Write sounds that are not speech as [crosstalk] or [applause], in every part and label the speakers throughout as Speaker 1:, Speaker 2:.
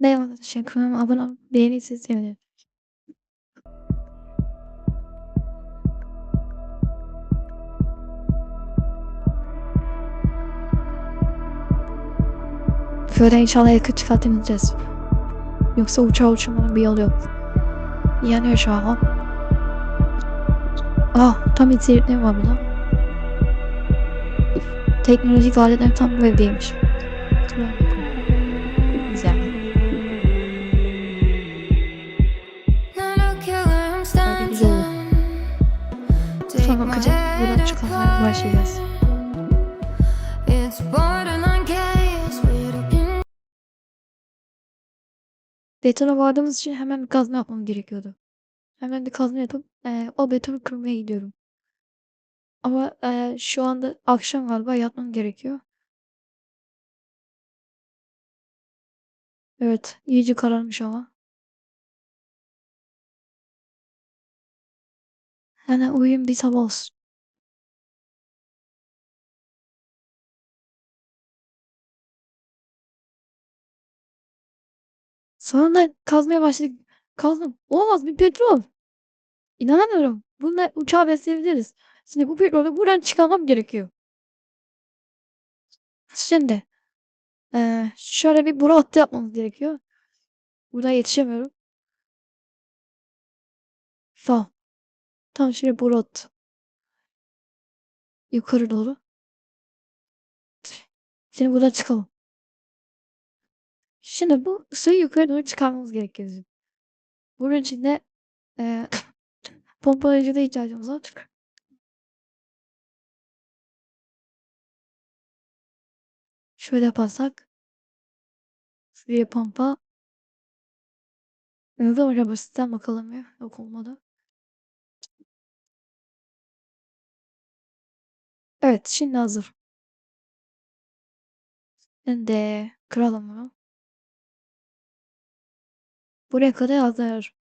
Speaker 1: Ne Eyvallah teşekkür ederim. Abone ol. Beğeni sizleri. Böyle inşallah yakıt çıkartacağız. Yoksa uçağa uçurmanın bir yolu yok. Yanıyor şu an. Ah tam içeriklerim var buna. Teknolojik aletler tam webdeymiş. Başlayacağız. Betona vardığımız için hemen bir kazma yapmam gerekiyordu. Hemen bir kazma yapıp eee, o betonu kırmaya gidiyorum. Ama eee, şu anda akşam galiba yatmam gerekiyor. Evet, iyice kararmış ama. Hemen uyuyayım bir sabah olsun. Sonra kazmaya başladık. Kazdım. Olamaz bir petrol. İnanamıyorum. Bununla uçağı besleyebiliriz. Şimdi bu petrolü buradan çıkarmam gerekiyor. Şimdi eee, şöyle bir boru hattı yapmamız gerekiyor. Buradan yetişemiyorum. Tamam. Tamam şimdi boru hattı. Yukarı doğru. Şimdi buradan çıkalım. Şimdi bu suyu yukarı doğru çıkarmamız gerekiyor. Bunun için de eee pompalayıcıda ihtiyacımız var. Şöyle yaparsak. Suya pompa. Mı acaba sistem bakalım ya. Yok olmadı. Evet şimdi hazır. Şimdi kıralım bunu. Buraya kadar hazır.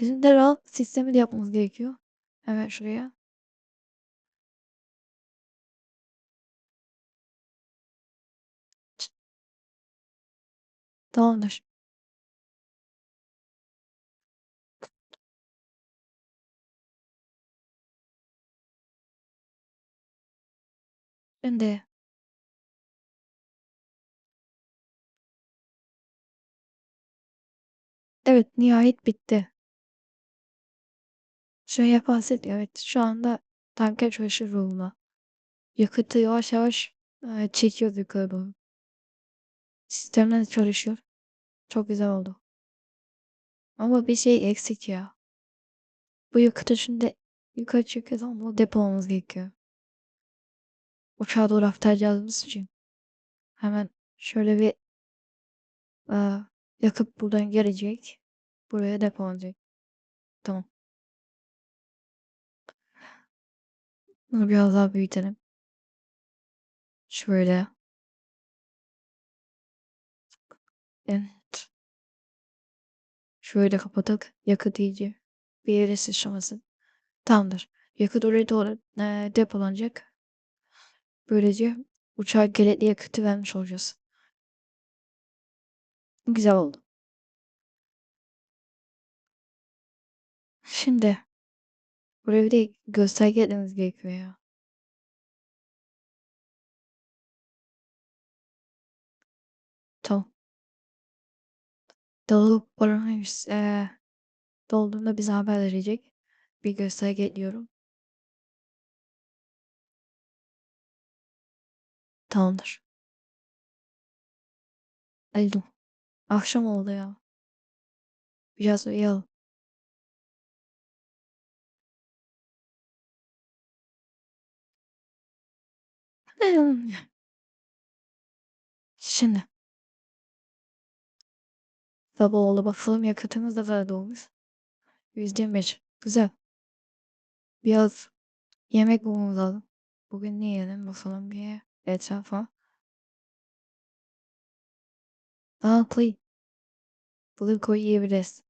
Speaker 1: Bizim de RAL sistemi de yapmamız gerekiyor. Hemen şuraya. Tamamdır. Şimdi evet nihayet bitti. Şöyle yaparsak evet şu anda tanker çalışır ruhuna. Yakıtı yavaş yavaş e, çekiyoruz yukarı doğru. Sistemler çalışıyor. Çok güzel oldu. Ama bir şey eksik ya. Bu yakıtı şimdi yukarı çekiyoruz ama bunu depolamamız gerekiyor. Uçağa doğru aktaracağımız için. Hemen şöyle bir e, yakıp buradan gelecek. Buraya depolanacak. Tamam. Bunu biraz daha büyütelim. Şöyle. Evet. Şöyle kapatıp yakıt iyice bir yere sıçramasın. Tamamdır. Yakıt oraya doğru e, depolanacak. Böylece uçağa gerekli yakıtı vermiş olacağız. Güzel oldu. Şimdi buraya bir de gösterge etmemiz gerekiyor ya. Tamam. Dolup oranıymış. Ee, dolduğunda bize haber verecek. Bir gösterge ekliyorum. Tamamdır. Alo. Akşam oldu ya. Biraz uyuyalım. Şimdi. Sabah oldu bakalım yakıtımız da böyle dolmuş. %25. Güzel. Biraz yemek bulmamız lazım. Bugün ne yiyelim bakalım bir etrafa. Aa yiyebiliriz.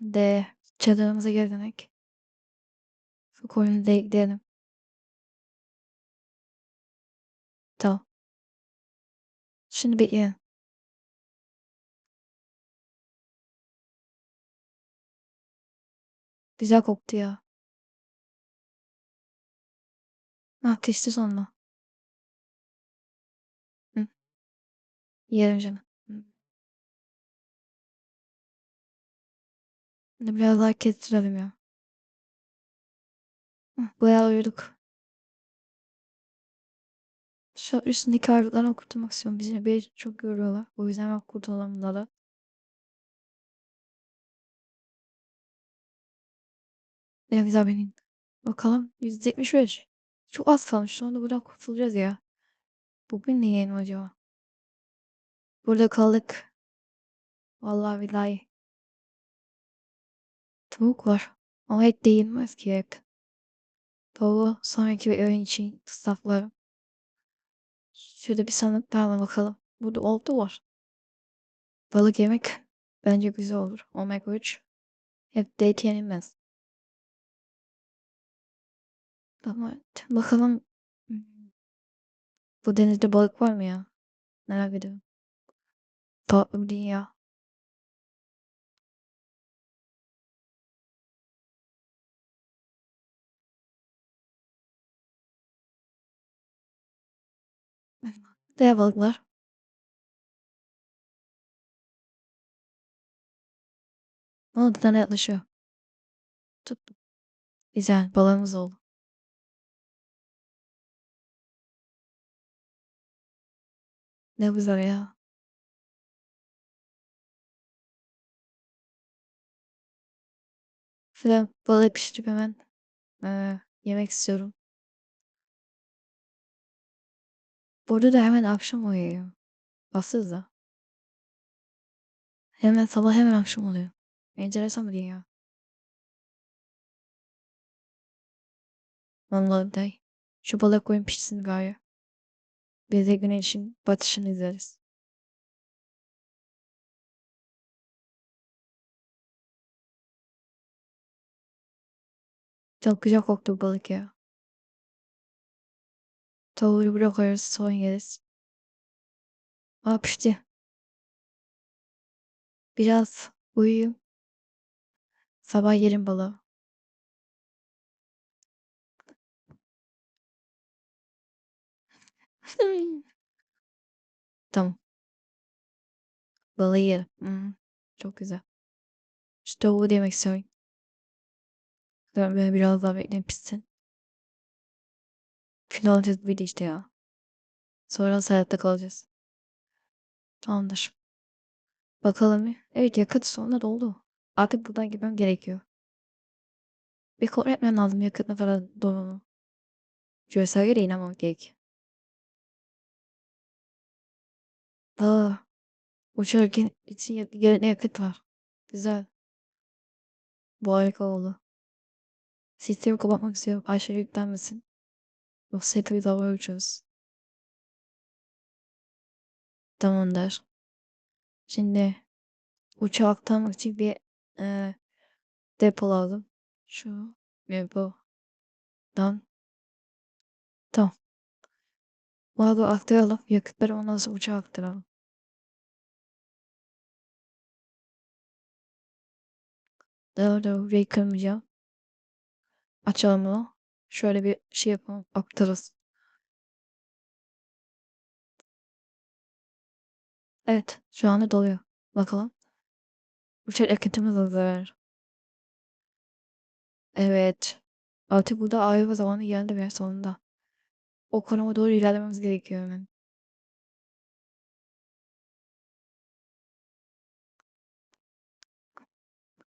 Speaker 1: De çadırımıza geri dönek. Su koyunu da ekleyelim. Tamam. Şimdi bekleyin. Güzel koktu ya. Ah pişti sonunda. Yerim canım. Hı. Bunu biraz daha kestirelim ya. Bayağı uyuduk. Şu üstündeki ağırlıklardan kurtulmak istiyorum. Bizi bir çok yoruyorlar. O yüzden ben kurtulalım bunlara. Ne güzel benim. Bakalım. %75. Çok az kalmış. Sonra buradan kurtulacağız ya. Bugün ne yiyelim acaba? Burada kaldık. Vallahi billahi. Tavuk var. Ama et değilmez ki et. Tavuğu sonraki bir öğün için saklarım. Şurada bir sandık daha bakalım. Burada oldu var. Balık yemek bence güzel olur. Omega 3. Hep de et yenilmez. Ama. Bakalım. Hmm, Bu denizde balık var mı ya? Merak ediyorum. Tatlı bir dünya. [laughs] Dev balıklar. Ama bir tane yaklaşıyor. Tuttum. Güzel. Balığımız oldu. Ne güzel ya. Şöyle balık pişirip hemen eee, yemek istiyorum. Burada da hemen akşam oluyor. Baksanıza. Hemen sabah hemen akşam oluyor. Enteresan bir dünya. Vallahi de. Şu balık koyun pişsin gayrı. Biz de güneşin batışını izleriz. Çok güzel koktu bu balık ya. Tavuğu buraya koyarız sonra yeriz. Aa pişti. Biraz uyuyayım. Sabah yerim balığı. [laughs] Tamam. Balığı yerim. Hmm, çok güzel. Da yemek istiyorum. Ben böyle biraz daha bekleyeyim pişsin. Kilo alacağız bir de işte ya. Sonra hayatta kalacağız. Tamamdır. Bakalım bir. Evet yakıt sonunda doldu. Artık buradan gitmem gerekiyor. Bir kontrol etmem lazım yakıt ne kadar dolduğunu. Gösterge inanmam gerek. Aa, uçarken için yerine yakıt var. Güzel. Bu harika oldu. Sistemi kapatmak istiyorum. Aşağı yüklenmesin. Yoksa hepimiz havaya uçuyoruz. Tamamdır. Şimdi uçağı aktarmak için bir e, depo lazım. Şu depo. Tamam. Da aktaralım. Yakıtları ondan sonra uçağa aktaralım. Daha da burayı kırmayacağım. Açalım bunu. Şöyle bir şey yapalım. Aktarız. Evet. Şu anda doluyor. Bakalım. Uçak yakıtımız hazır. Evet. Artık burada ayrılma zamanı geldi ve sonunda. O konuma doğru ilerlememiz gerekiyor hemen.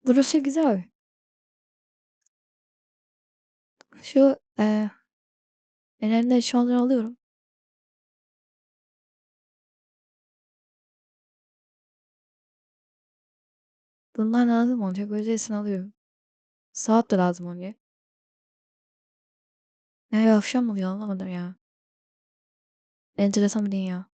Speaker 1: Burası güzel. Şu eee enerji eşyaları alıyorum. Bunlar lazım olacak. Öylesine alıyorum. Saat de lazım oluyor. Ne akşam oluyor anlamadım ya. Enteresan bir dünya.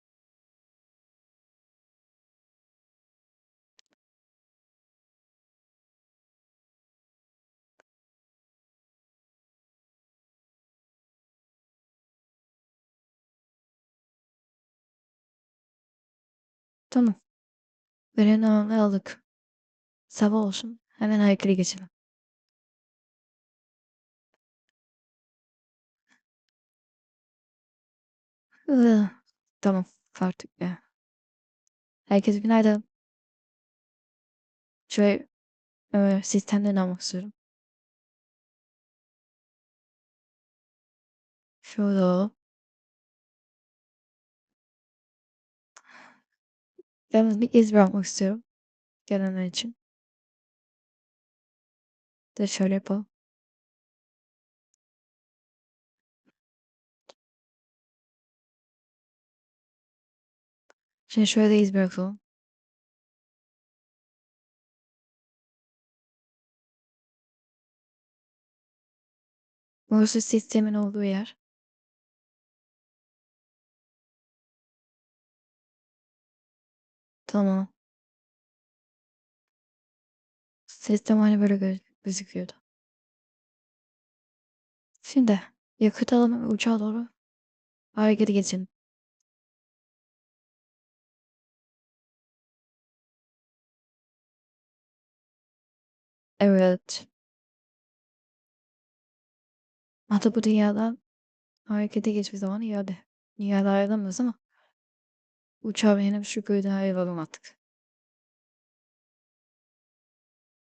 Speaker 1: Tamam. Görevini almayı aldık. Sabah olsun. Hemen harekete geçelim. Tamam. Artık ya. Herkese günaydın. Şöyle e, sistemden almak istiyorum. Şöyle. Yalnız bir iz bırakmak istiyorum. Gelenler için. De şöyle yapalım. Şimdi şöyle de iz bırakalım. Burası sistemin olduğu yer. Tamam. Sistem hani böyle gö- gözüküyordu. Şimdi yakıt alalım ve uçağa doğru harekete geçelim. Evet. Hatta bu dünyadan harekete geçme zamanı geldi. Dünyada ayrılamıyoruz ama uçağa binip şu köyden ayrılalım artık.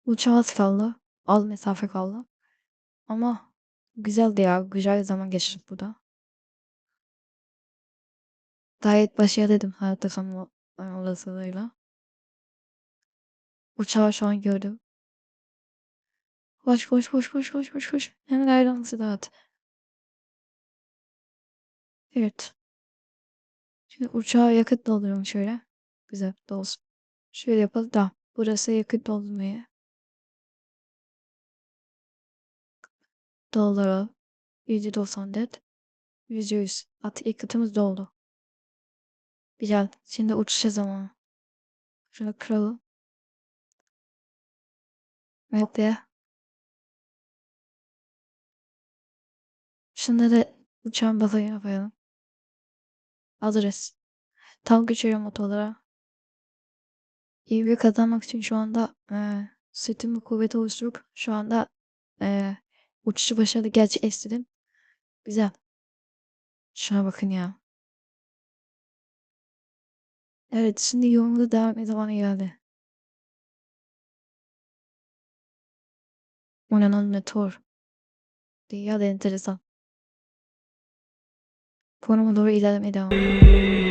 Speaker 1: Uçağa az kaldı. Az mesafe kaldı. Ama güzeldi ya. Güzel zaman geçirdik burada. Gayet başarılıydım hayatta kalma olasılığıyla. Uçağı şu an gördüm. Koş koş koş koş koş koş koş. Hemen ayrılması dağıt. Evet. Şimdi uçağa yakıt dolduruyorum şöyle. Güzel dolsun. Şöyle yapalım da. Burası yakıt doldurmaya. Dolduralım. %94. %100. At yakıtımız doldu. Güzel. Şimdi uçuşa zamanı. Şunu kıralım. Ya. Şunda da uçağın bakayı yapalım. Hazırız. Tam geçiyorum motorlara. İyi bir kazanmak için şu anda eee sırtımı kuvveti oluşturup şu anda eee uçuşu başarılı gerçekleştirdim. Güzel. Şuna bakın ya. Evet şimdi yolumuza devam etme zamanı geldi. Oynanan motor. Dünya da enteresan. Konuma doğru ilerlemeye devam.
Speaker 2: Now